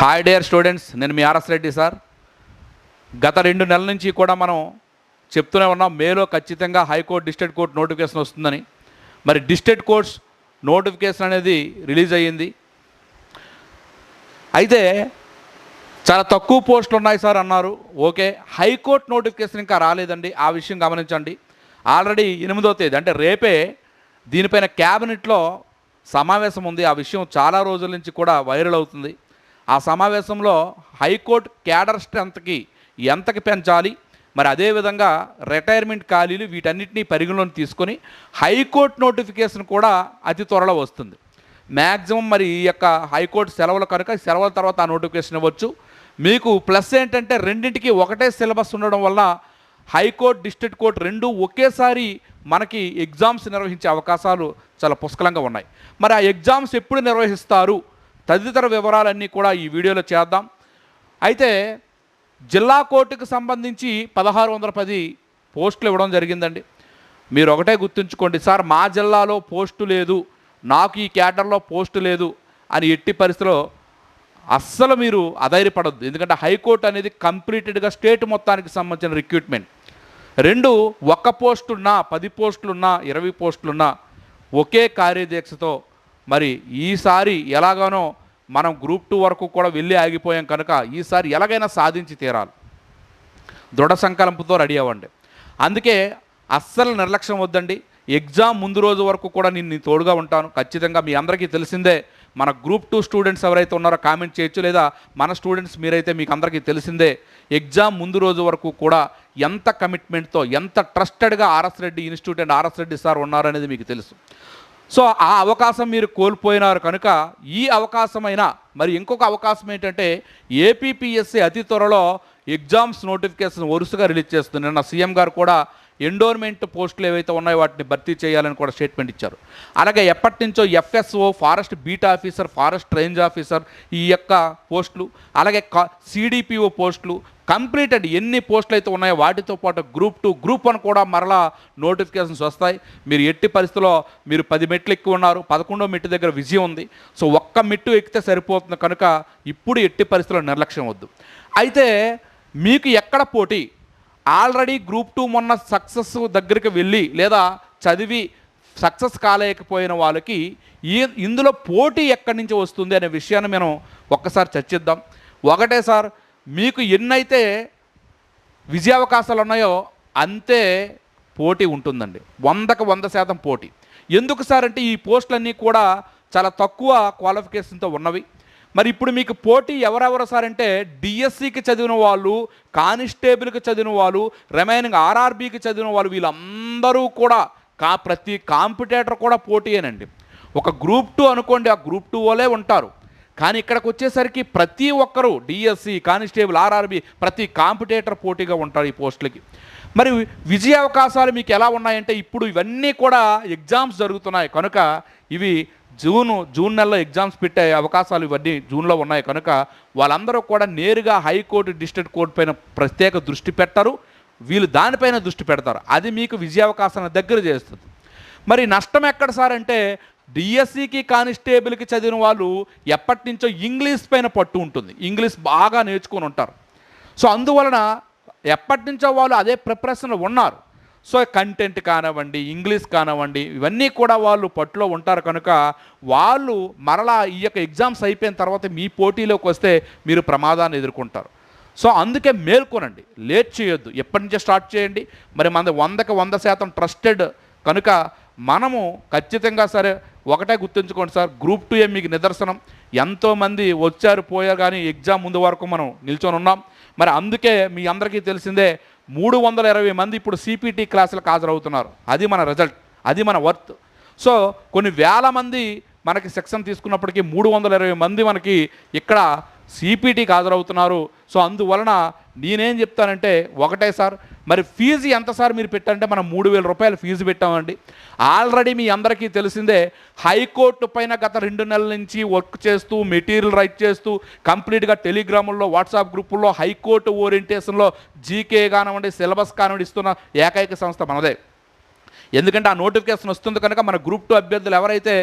Hi dare students నేను మీ RS Reddy sir. గత రెండు నెలల నుంచి కూడా మనం చెప్తూనే ఉన్నాం మేలో ఖచ్చితంగా హైకోర్టు డిస్ట్రిక్ట్ కోర్ట్ నోటిఫికేషన్ వస్తుందని. మరి డిస్ట్రిక్ట్ కోర్ట్స్ నోటిఫికేషన్ అనేది రిలీజ్ అయ్యింది. అయితే చాలా తక్కువ పోస్టులు ఉన్నాయి సార్ అన్నారు. ఓకే హైకోర్టు నోటిఫికేషన్ ఇంకా రాలేదండి. ఆ విషయం గమనించండి. ఆల్రెడీ ఎనిమిదో తేదీ అంటే రేపే దీనిపైన క్యాబినెట్లో సమావేశం ఉంది. ఆ విషయం చాలా రోజుల నుంచి కూడా వైరల్ అవుతుంది. ఆ సమావేశంలో హైకోర్టు క్యాడర్ స్ట్రెంత్కి ఎంతకి పెంచాలి? మరి అదేవిధంగా రిటైర్మెంట్ ఖాళీలు వీటన్నిటినీ పరిగణలోకి తీసుకొని హైకోర్టు నోటిఫికేషన్ కూడా అతి త్వరలో వస్తుంది. మ్యాక్సిమం మరి ఈ యొక్క హైకోర్టు సెలవుల కనుక సెలవుల తర్వాత ఆ నోటిఫికేషన్ ఇవ్వచ్చు. మీకు ప్లస్ ఏంటంటే రెండింటికి ఒకటే సిలబస్ ఉండడం వల్ల హైకోర్టు డిస్ట్రిక్ట్ కోర్టు రెండు ఒకేసారి మనకి ఎగ్జామ్స్ నిర్వహించే అవకాశాలు చాలా పుష్కలంగా ఉన్నాయి. మరి ఆ ఎగ్జామ్స్ ఎప్పుడు నిర్వహిస్తారు? తదితర వివరాలన్నీ కూడా ఈ వీడియోలో చేద్దాం. అయితే జిల్లా కోర్టుకు సంబంధించి పదహారు వందల పది పోస్టులు ఇవ్వడం జరిగిందండి. మీరు ఒకటే గుర్తుంచుకోండి సార్ మా జిల్లాలో పోస్టు లేదు నాకు ఈ క్యాడర్లో పోస్టు లేదు అని ఎట్టి పరిస్థితిలో అస్సలు మీరు అధైర్యపడద్దు. ఎందుకంటే హైకోర్టు అనేది కంప్లీటెడ్గా స్టేట్ మొత్తానికి సంబంధించిన రిక్రూట్మెంట్. రెండు ఒక్క పోస్టున్నా పది పోస్టులున్నా ఇరవై పోస్టులున్నా ఒకే కార్యదీక్షతో మరి ఈసారి ఎలాగానో మనం గ్రూప్ టూ వరకు కూడా వెళ్ళి ఆగిపోయాం కనుక ఈసారి ఎలాగైనా సాధించి తీరాలి. దృఢ సంకల్పంతో రెడీ అవ్వండి. అందుకే అస్సలు నిర్లక్ష్యం వద్దండి. ఎగ్జామ్ ముందు రోజు వరకు కూడా నేను తోడుగా ఉంటాను. ఖచ్చితంగా మీ అందరికీ తెలిసిందే మన గ్రూప్ టూ స్టూడెంట్స్ ఎవరైతే ఉన్నారో కామెంట్ చేయొచ్చు లేదా మన స్టూడెంట్స్ మీరైతే మీకు అందరికీ తెలిసిందే ఎగ్జామ్ ముందు రోజు వరకు కూడా ఎంత కమిట్మెంట్తో ఎంత ట్రస్టెడ్గా RS Reddy institute and RS Reddy sir ఉన్నారనేది మీకు తెలుసు. సో ఆ అవకాశం మీరు కోల్పోయినారు కనుక ఈ అవకాశమైన మరి ఇంకొక అవకాశం ఏంటంటే ఏపీపీఎస్సీ అతి త్వరలో ఎగ్జామ్స్ నోటిఫికేషన్ వరుసగా రిలీజ్ చేస్తుంది. నిన్న సీఎం గారు కూడా ఎండోర్మెంట్ పోస్టులు ఏవైతే ఉన్నాయో వాటిని భర్తీ చేయాలని కూడా స్టేట్మెంట్ ఇచ్చారు. అలాగే ఎప్పటి నుంచో FSO forest beat officer forest range officer ఈ యొక్క పోస్టులు అలాగే సిడిపిఓ పోస్టులు కంప్లీటెడ్ ఎన్ని పోస్టులు అయితే ఉన్నాయో వాటితో పాటు గ్రూప్ టూ గ్రూప్ వన్ కూడా మరలా నోటిఫికేషన్స్ వస్తాయి. మీరు ఎట్టి పరిస్థితిలో మీరు పది మెట్లు ఎక్కువ ఉన్నారు పదకొండో మెట్టు దగ్గర విజయం ఉంది. సో ఒక్క మెట్టు ఎక్కితే సరిపోతుంది కనుక ఇప్పుడు ఎట్టి పరిస్థితిలో నిర్లక్ష్యం వద్దు. అయితే మీకు ఎక్కడ పోటీ? ఆల్రెడీ గ్రూప్ టూ మొన్న సక్సెస్ దగ్గరికి వెళ్ళి లేదా చదివి సక్సెస్ కాలేకపోయిన వాళ్ళకి ఈ ఇందులో పోటీ ఎక్కడి నుంచి వస్తుంది అనే విషయాన్ని మనం ఒక్కసారి చర్చిద్దాం. ఒకటే సార్ మీకు ఎన్నైతే విజయావకాశాలు ఉన్నాయో అంతే పోటీ ఉంటుందండి. వందకు వంద శాతం పోటీ. ఎందుకు సార్ అంటే ఈ పోస్టులన్నీ కూడా చాలా తక్కువ క్వాలిఫికేషన్తో ఉన్నవి. మరి ఇప్పుడు మీకు పోటీ ఎవరెవరు సార్ అంటే డిఎస్సికి చదివిన వాళ్ళు కానిస్టేబుల్కి చదివిన వాళ్ళు రిమైనింగ్ ఆర్ఆర్బీకి చదివిన వాళ్ళు వీళ్ళందరూ కూడా కా ప్రతి కాంపిటేటర్ కూడా పోటీయేనండి. ఒక గ్రూప్ టూ అనుకోండి ఆ గ్రూప్ టూ వాళ్ళే ఉంటారు. కానీ ఇక్కడికి వచ్చేసరికి ప్రతి ఒక్కరూ డిఎస్సి కానిస్టేబుల్ ఆర్ఆర్బి ప్రతి కాంపిటేటర్ పోటీగా ఉంటారు ఈ పోస్టులకి. మరి విజయ అవకాశాలు మీకు ఎలా ఉన్నాయంటే ఇప్పుడు ఇవన్నీ కూడా ఎగ్జామ్స్ జరుగుతున్నాయి. కనుక ఇవి జూను జూన్ నెలలో ఎగ్జామ్స్ పెట్టే అవకాశాలు ఇవన్నీ జూన్లో ఉన్నాయి. కనుక వాళ్ళందరూ కూడా నేరుగా హైకోర్టు డిస్ట్రిక్ట్ కోర్టు పైన ప్రత్యేక దృష్టి పెట్టరు. వీళ్ళు దానిపైన దృష్టి పెడతారు. అది మీకు విజయావకాశాన్ని దగ్గర చేస్తుంది. మరి నష్టం ఎక్కడ సార్ అంటే డిఎస్సికి కానిస్టేబుల్కి చదివిన వాళ్ళు ఎప్పటి నుంచో ఇంగ్లీష్ పైన పట్టు ఉంటుంది. ఇంగ్లీష్ బాగా నేర్చుకొని ఉంటారు. సో అందువలన ఎప్పటి నుంచో వాళ్ళు అదే ప్రిపరేషన్లో ఉన్నారు. సో కంటెంట్ కానివ్వండి ఇంగ్లీష్ కానివ్వండి ఇవన్నీ కూడా వాళ్ళు పట్టులో ఉంటారు కనుక వాళ్ళు మరలా ఈ యొక్క ఎగ్జామ్స్ అయిపోయిన తర్వాత మీ పోటీలోకి వస్తే మీరు ప్రమాదాన్ని ఎదుర్కొంటారు. సో అందుకే మేల్కొనండి. లేట్ చేయొద్దు. ఎప్పటి నుంచో స్టార్ట్ చేయండి. మరి మన వందకి వంద శాతం ట్రస్టెడ్ కనుక మనము ఖచ్చితంగా సరే ఒకటే గుర్తుంచుకోండి సార్ గ్రూప్ టూ ఏ మీకు నిదర్శనం. ఎంతోమంది వచ్చారు పోయారు కానీ ఎగ్జామ్ ముందు వరకు మనం నిల్చొని ఉన్నాం. మరి అందుకే మీ అందరికీ తెలిసిందే మూడు వందల ఇరవై మంది ఇప్పుడు సిపిటి క్లాసులకు హాజరవుతున్నారు. అది మన రిజల్ట్ అది మన వర్త్. సో కొన్ని వేల మంది మనకి సెక్షన్ తీసుకున్నప్పటికీ మూడు వందల ఇరవై మంది మనకి ఇక్కడ సిపిటీకి హాజరవుతున్నారు. సో అందువలన నేనేం చెప్తానంటే ఒకటే సార్ మరి ఫీజు ఎంత సార్ మీరు పెట్టారంటే మనం మూడు వేల రూపాయలు ఫీజు పెట్టామండి. ఆల్రెడీ మీ అందరికీ తెలిసిందే హైకోర్టు పైన గత రెండు నెలల నుంచి వర్క్ చేస్తూ మెటీరియల్ రైట్ చేస్తూ కంప్లీట్గా టెలిగ్రాముల్లో వాట్సాప్ గ్రూపుల్లో హైకోర్టు ఓరియంటేషన్లో జీకే కానివ్వండి సిలబస్ కానివ్వండి ఇస్తున్న ఏకైక సంస్థ మనదే. ఎందుకంటే ఆ నోటిఫికేషన్ వస్తుంది కనుక మన గ్రూప్ టూ అభ్యర్థులు ఎవరైతే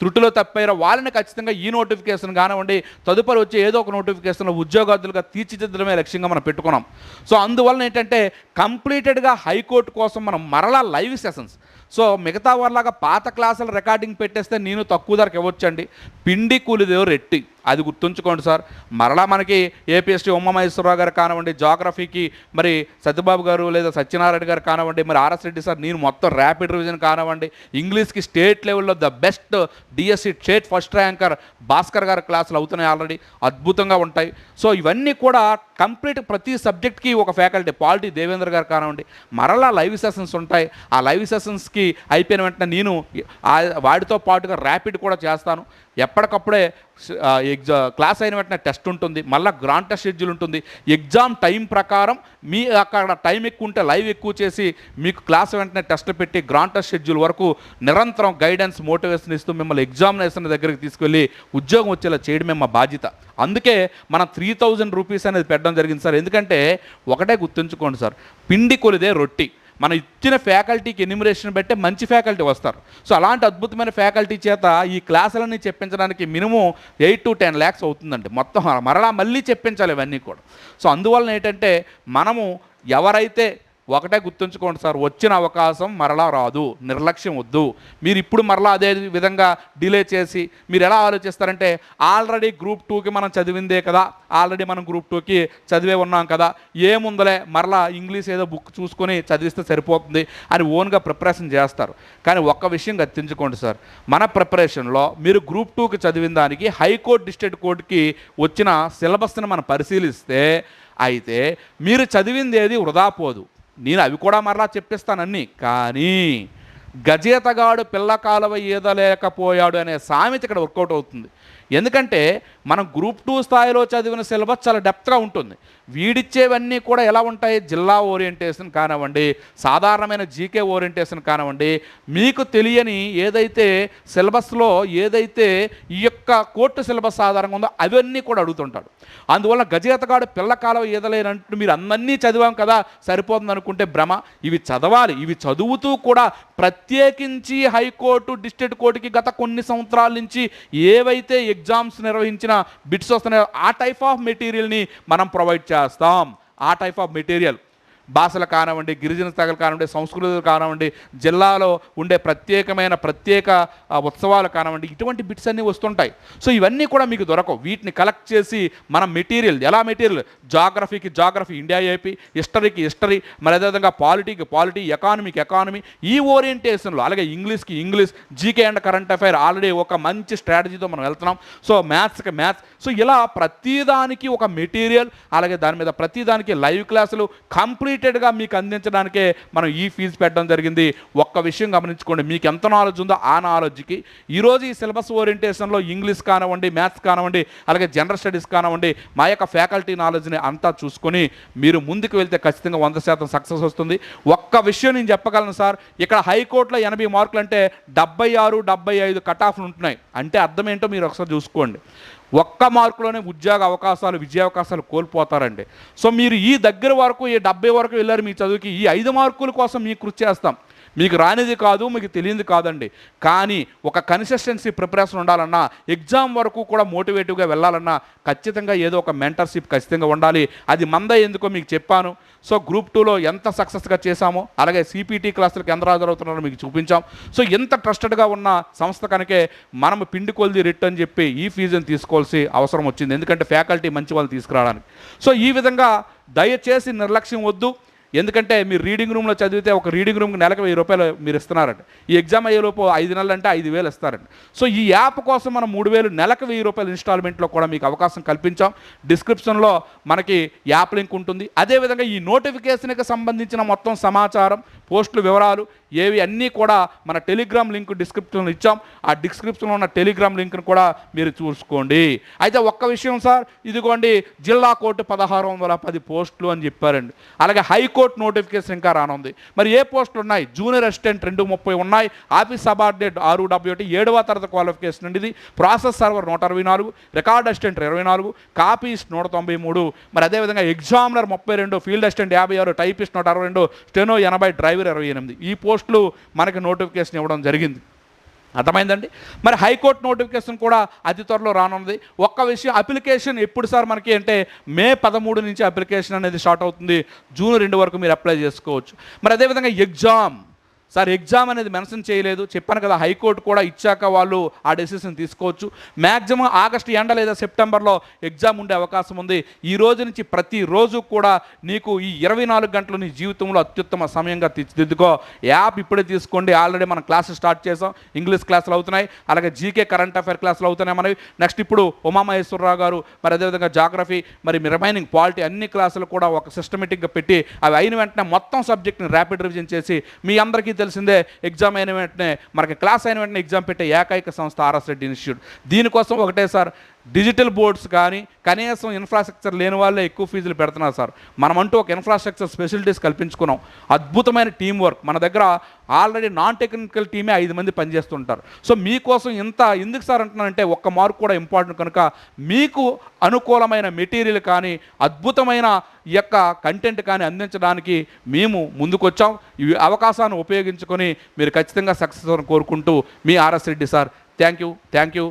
త్రుటిలో తప్పైన వాళ్ళని ఖచ్చితంగా ఈ నోటిఫికేషన్ కానివ్వండి తదుపరి వచ్చే ఏదో ఒక నోటిఫికేషన్లో ఉద్యోగార్థులుగా తీర్చిదిద్దడమే లక్ష్యంగా మనం పెట్టుకున్నాం. సో అందువలన ఏంటంటే కంప్లీటెడ్గా హైకోర్టు కోసం మనం మరలా లైవ్ సెషన్స్. సో మిగతా వాళ్ళలాగా పాత క్లాసులు రికార్డింగ్ పెట్టేస్తే నేను తక్కువ ధరకు ఇవ్వచ్చండి. పిండి కూలిదేవో రెట్టి. అది గుర్తుంచుకోండి సార్. మరలా మనకి ఏపీఎస్టీ ఉమామహేశ్వరరావు గారు కానివ్వండి జాగ్రఫీకి మరి సత్యబాబు గారు లేదా సత్యనారాయణ గారు కానివ్వండి మరి ఆర్ఎస్ రెడ్డి సార్ నేను మొత్తం ర్యాపిడ్ రివిజన్ కానివ్వండి ఇంగ్లీష్కి స్టేట్ లెవెల్లో the best DSC state first ranker Bhaskar గారి క్లాసులు అవుతున్నాయి ఆల్రెడీ అద్భుతంగా ఉంటాయి. సో ఇవన్నీ కూడా కంప్లీట్ ప్రతి సబ్జెక్ట్కి ఒక ఫ్యాకల్టీ పాలిటీ దేవేంద్ర గారు కానివ్వండి మరలా లైవ్ సెషన్స్ ఉంటాయి. ఆ లైవ్ సెషన్స్కి అయిపోయిన వెంటనే నేను వాటితో పాటుగా ర్యాపిడ్ కూడా చేస్తాను. ఎప్పటికప్పుడే ఎగ్జా క్లాస్ అయిన వెంటనే టెస్ట్ ఉంటుంది మళ్ళీ గ్రాంట్ షెడ్యూల్ ఉంటుంది. ఎగ్జామ్ టైం ప్రకారం మీ అక్కడ టైం ఎక్కువ ఉంటే లైవ్ ఎక్కువ చేసి మీకు క్లాస్ వెంటనే టెస్ట్ పెట్టి గ్రాంట్ షెడ్యూల్ వరకు నిరంతరం గైడెన్స్ మోటివేషన్ ఇస్తూ మిమ్మల్ని ఎగ్జామినేషన్ దగ్గరికి తీసుకెళ్ళి ఉద్యోగం వచ్చేలా చేయడమే మా బాధ్యత. అందుకే మనం త్రీ థౌజండ్ రూపీస్ అనేది పెట్టడం జరిగింది సార్. ఎందుకంటే ఒకటే గుర్తుంచుకోండి సార్ పిండి కొలిదే రొట్టి. మనం ఇచ్చిన ఫ్యాకల్టీకి ఎన్యూమరేషన్ పెట్టే మంచి ఫ్యాకల్టీ వస్తారు. సో అలాంటి అద్భుతమైన ఫ్యాకల్టీ చేత ఈ క్లాసులన్నీ చెప్పించడానికి minimum eight to ten lakhs అవుతుందండి. మొత్తం మరలా మళ్ళీ చెప్పించాలి ఇవన్నీ కూడా. సో అందువలన ఏంటంటే మనము ఎవరైతే ఒకటే గుర్తుంచుకోండి సార్ వచ్చిన అవకాశం మరలా రాదు నిర్లక్ష్యం వద్దు. మీరు ఇప్పుడు మరలా అదే విధంగా డిలే చేసి మీరు ఎలా ఆలోచిస్తారంటే ఆల్రెడీ గ్రూప్ టూకి మనం చదివిందే కదా ఆల్రెడీ మనం గ్రూప్ టూకి చదివే ఉన్నాం కదా ఏముందలే మరలా ఇంగ్లీష్ ఏదో బుక్ చూసుకొని చదివిస్తే సరిపోతుంది అని ఓన్గా ప్రిపరేషన్ చేస్తారు. కానీ ఒక్క విషయం గుర్తుంచుకోండి సార్ మన ప్రిపరేషన్లో మీరు గ్రూప్ టూకి చదివిన దానికి హైకోర్టు డిస్ట్రిక్ట్ కోర్టుకి వచ్చిన సిలబస్ని మనం పరిశీలిస్తే అయితే మీరు చదివింది ఏది వృధా పోదు. నేను అవి కూడా మరలా చెప్పిస్తానన్నీ కానీ గజేతగాడు పిల్ల కాలువ ఈదలేకపోయాడు అనే సామెత ఇక్కడ వర్కౌట్ అవుతుంది. ఎందుకంటే మనం గ్రూప్ టూ స్థాయిలో చదివిన సిలబస్ చాలా డెప్త్గా ఉంటుంది. వీడిచ్చేవన్నీ కూడా ఎలా ఉంటాయి? జిల్లా ఓరియంటేషన్ కానివ్వండి సాధారణమైన జీకే ఓరియంటేషన్ కానివ్వండి మీకు తెలియని ఏదైతే సిలబస్లో ఏదైతే ఈ యొక్క కోర్టు సిలబస్ ఆధారంగా ఉందో అవన్నీ కూడా అడుగుతుంటాడు. అందువల్ల గజేతగాడు పిల్ల కాలం ఈదలేనంటూ మీరు అన్నీ చదివాం కదా సరిపోతుంది అనుకుంటే భ్రమ. ఇవి చదవాలి. ఇవి చదువుతూ కూడా ప్రత్యేకించి హైకోర్టు డిస్ట్రిక్ట్ కోర్టుకి గత కొన్ని సంవత్సరాల నుంచి ఏవైతే ఎగ్జామ్స్ నిర్వహించిన బిట్స్ వస్తున్నాయో. ఆ టైప్ ఆఫ్ మెటీరియల్ని మనం ప్రొవైడ్ చేస్తాం. ఆ టైప్ ఆఫ్ మెటీరియల్ భాషలు కానివ్వండి గిరిజన తెగలు కానివ్వండి సంస్కృతులు కానివ్వండి జిల్లాలో ఉండే ప్రత్యేకమైన ప్రత్యేక ఉత్సవాలు కానివ్వండి ఇటువంటి బిట్స్ అన్నీ వస్తుంటాయి. సో ఇవన్నీ కూడా మీకు దొరకవు. వీటిని కలెక్ట్ చేసి మన మెటీరియల్ ఎలా మెటీరియల్? జాగ్రఫీకి జాగ్రఫీ ఇండియా ఏపీ హిస్టరీకి హిస్టరీ మరి అదేవిధంగా పాలిటీకి పాలిటీ ఎకానమీకి ఎకానమీ ఈ ఓరియంటేషన్లో అలాగే ఇంగ్లీష్కి English GK and current affair already ఒక మంచి స్ట్రాటజీతో మనం వెళ్తున్నాం. So మ్యాథ్స్కి maths. సో ఇలా ప్రతిదానికి ఒక మెటీరియల్ అలాగే దాని మీద ప్రతిదానికి లైవ్ క్లాసులు కంప్లీట్ కంప్లీటెడ్గా మీకు అందించడానికే మనం ఈ ఫీజు పెట్టడం జరిగింది. ఒక్క విషయం గమనించుకోండి మీకు ఎంత నాలెడ్జ్ ఉందో ఆ నాలెడ్జ్కి. ఈరోజు ఈ సిలబస్ ఓరియంటేషన్లో ఇంగ్లీష్ కానివ్వండి మ్యాథ్స్ కానివ్వండి అలాగే జనరల్ స్టడీస్ కానివ్వండి మా యొక్క ఫ్యాకల్టీ నాలెడ్జ్ని అంతా చూసుకొని మీరు ముందుకు వెళ్తే ఖచ్చితంగా వంద శాతం సక్సెస్ వస్తుంది. ఒక్క విషయం నేను చెప్పగలను సార్ ఇక్కడ హైకోర్టులో ఎనభై మార్కులు అంటే డెబ్బై ఆరు డెబ్బై ఐదు కట్ ఆఫ్లు ఉంటున్నాయి. అంటే అర్థం ఏంటో మీరు ఒకసారి చూసుకోండి. ఒక్క మార్కులోనే ఉద్యోగ అవకాశాలు విజయావకాశాలు కోల్పోతారండి. సో మీరు ఈ దగ్గర వరకు ఈ డెబ్బై వరకు వెళ్ళారు మీ చదువుకి ఈ ఐదు మార్కుల కోసం మీకు కృషి చేస్తాం. మీకు రానిది కాదు మీకు తెలియదు కాదండి. కానీ ఒక కన్సిస్టెన్సీ ప్రిపరేషన్ ఉండాలన్నా ఎగ్జామ్ వరకు కూడా మోటివేటివ్గా వెళ్ళాలన్నా ఖచ్చితంగా ఏదో ఒక మెంటర్షిప్ ఖచ్చితంగా ఉండాలి. అది మంద ఎందుకో మీకు చెప్పాను. సో గ్రూప్ టూలో ఎంత సక్సెస్గా చేశామో అలాగే సిపిటీ క్లాసులకు ఎంత హాజరవుతున్నారో మీకు చూపించాం. సో ఎంత ట్రస్టెడ్గా ఉన్న సంస్థ కనుకే మనం పిండి కొలిది రిట్ అని చెప్పి ఈ ఫీజుని తీసుకోవాల్సి అవసరం వచ్చింది. ఎందుకంటే ఫ్యాకల్టీ మంచి వాళ్ళు తీసుకురావడానికి. సో ఈ విధంగా దయచేసి నిర్లక్ష్యం వద్దు. ఎందుకంటే మీరు రీడింగ్ రూమ్లో చదివితే ఒక రీడింగ్ రూమ్కి నెలకు వెయ్యి రూపాయలు మీరు ఇస్తున్నారంట. ఈ ఎగ్జామ్ అయ్యేలోపు ఐదు నెలలు అంటే ఐదు వేలు ఇస్తారండి సో ఈ యాప్ కోసం మనం మూడు వేలు నెలకు వెయ్యి రూపాయలు ఇన్స్టాల్మెంట్లో కూడా మీకు అవకాశం కల్పించాం. డిస్క్రిప్షన్లో మనకి యాప్ లింక్ ఉంటుంది. అదేవిధంగా ఈ నోటిఫికేషన్కి సంబంధించిన మొత్తం సమాచారం పోస్టులు వివరాలు ఏవి అన్నీ కూడా మన టెలిగ్రామ్ లింక్ డిస్క్రిప్షన్లో ఇచ్చాం. ఆ డిస్క్రిప్షన్లో ఉన్న టెలిగ్రామ్ లింక్ను కూడా మీరు చూసుకోండి. అయితే ఒక్క విషయం సార్ ఇదిగోండి జిల్లా కోర్టు పదహారు వందల పది పోస్టులు అని చెప్పారండి. అలాగే హైకోర్టు నోటిఫికేషన్ ఇంకా రానుంది. మరి ఏ పోస్టులు ఉన్నాయి? జూనియర్ అసిస్టెంట్ రెండు ముప్పై ఉన్నాయి. ఆఫీస్ సబార్డినేట్ ఆరు డెబ్బై ఒకటి. ఏడవ తరగతి క్వాలిఫికేషన్ ఉండేది ప్రాసెస్ సర్వర్ నూట అరవై నాలుగు. రికార్డ్ అసిస్టెంట్ ఇరవై నాలుగు. కాపీస్ట్ నూట తొంభై మూడు. మరి అదేవిధంగా ఎగ్జామినర్ ముప్పై రెండు. ఫీల్డ్ అసిస్టెంట్ యాభై ఆరు. టైపిస్ట్ నూట అరవై రెండు. స్టెనో ఎనభై. డ్రైవర్ ఇరవై ఎనిమిది. ఈ పోస్టులు మనకి నోటిఫికేషన్ ఇవ్వడం జరిగింది. అర్థమైందండి? మరి హైకోర్టు నోటిఫికేషన్ కూడా అతి త్వరలో రానున్నది. ఒక్క విషయం అప్లికేషన్ ఎప్పుడు సార్ మనకి అంటే మే పదమూడు నుంచి అప్లికేషన్ అనేది స్టార్ట్ అవుతుంది. జూన్ రెండు వరకు మీరు అప్లై చేసుకోవచ్చు. మరి అదేవిధంగా ఎగ్జామ్. సార్ ఎగ్జామ్ అనేది మెన్షన్ చేయలేదు. చెప్పాను కదా హైకోర్టు కూడా ఇచ్చాక వాళ్ళు ఆ డెసిషన్ తీసుకోవచ్చు. మ్యాక్సిమం ఆగస్టు ఎండ లేదా సెప్టెంబర్లో ఎగ్జామ్ ఉండే అవకాశం ఉంది. ఈ రోజు నుంచి ప్రతిరోజు కూడా నీకు ఈ ఇరవై నాలుగు గంటలు నీ జీవితంలో అత్యుత్తమ సమయంగా తీర్చిదిద్దుకో. యాప్ ఇప్పుడే తీసుకోండి. ఆల్రెడీ మనం క్లాసెస్ స్టార్ట్ చేసాం. ఇంగ్లీష్ క్లాసులు అవుతున్నాయి. అలాగే జీకే కరెంట్ అఫైర్ క్లాసులు అవుతున్నాయి మనవి. నెక్స్ట్ ఇప్పుడు ఉమామహేశ్వరరావు గారు మరి అదేవిధంగా జాగ్రఫీ మరి రిమైనింగ్ పాలిటీ అన్ని క్లాసులు కూడా ఒక సిస్టమేటిక్గా పెట్టి అవి అయిన వెంటనే మొత్తం సబ్జెక్ట్ని ర్యాపిడ్ రివిజన్ చేసి మీ అందరికీ తెలిసిందే ఎగ్జామ్ అయిన వెంటనే మనకి క్లాస్ అయిన వెంటనే ఎగ్జామ్ పెట్టే ఏకైక సంస్థ ఆర్ఎస్ రెడ్డి ఇన్స్టిట్యూట్. దీనికోసం ఒకటే సార్ డిజిటల్ బోర్డ్స్ కానీ కనీసం ఇన్ఫ్రాస్ట్రక్చర్ లేని వాళ్ళే ఎక్కువ ఫీజులు పెడుతున్నారు సార్. మనమంటూ ఒక ఇన్ఫ్రాస్ట్రక్చర్ ఫెసిలిటీస్ కల్పించుకున్నాం. అద్భుతమైన టీం వర్క్ మన దగ్గర ఆల్రెడీ నాన్ టెక్నికల్ టీమే ఐదు మంది పనిచేస్తుంటారు. సో మీకోసం ఇంత ఎందుకు సార్ అంటున్నానంటే ఒక్క మార్క్ కూడా ఇంపార్టెంట్ కనుక మీకు అనుకూలమైన మెటీరియల్ కానీ అద్భుతమైన ఈ యొక్క కంటెంట్ కానీ అందించడానికి మేము ముందుకొచ్చాం. ఈ అవకాశాన్ని ఉపయోగించుకొని మీరు ఖచ్చితంగా సక్సెస్ కోరుకుంటూ మీ RS Reddy sir. Thank you thank you